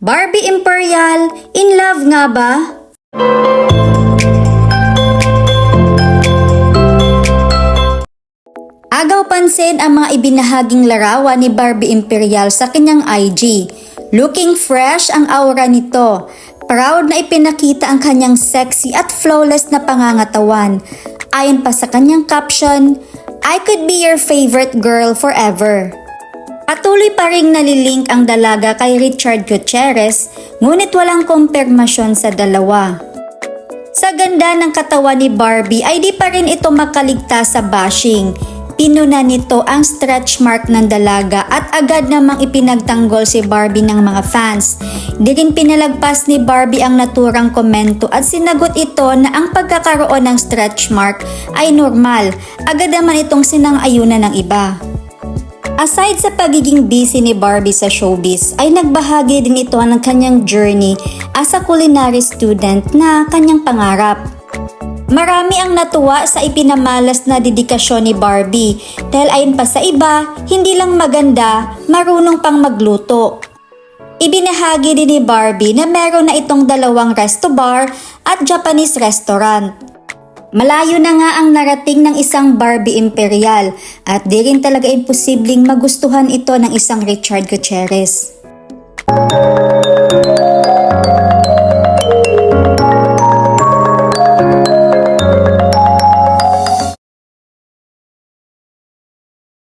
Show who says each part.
Speaker 1: Barbie Imperial, in love nga ba? Agaw pansin ang mga ibinahaging larawan ni Barbie Imperial sa kanyang IG. Looking fresh ang aura nito. Proud na ipinakita ang kanyang sexy at flawless na pangangatawan. Ayon pa sa kanyang caption, I could be your favorite girl forever. Patuloy pa ring nalilink ang dalaga kay Richard Gutierrez, ngunit walang kumpirmasyon sa dalawa. Sa ganda ng katawan ni Barbie ay di pa rin ito makaligtas sa bashing. Pinuna nito ang stretch mark ng dalaga at agad namang ipinagtanggol si Barbie ng mga fans. Di rin pinalagpas ni Barbie ang naturang komento at sinagot ito na ang pagkakaroon ng stretch mark ay normal. Agad naman itong sinang-ayunan ng iba. Aside sa pagiging busy ni Barbie sa showbiz, ay nagbahagi din ito ng kanyang journey as a culinary student na kanyang pangarap. Marami ang natuwa sa ipinamalas na dedikasyon ni Barbie dahil ayon pa sa iba, hindi lang maganda, marunong pang magluto. Ibinahagi din ni Barbie na meron na itong dalawang resto bar at Japanese restaurant. Malayo na nga ang narating ng isang Barbie Imperial at di rin talaga imposibleng magustuhan ito ng isang Richard Gutierrez.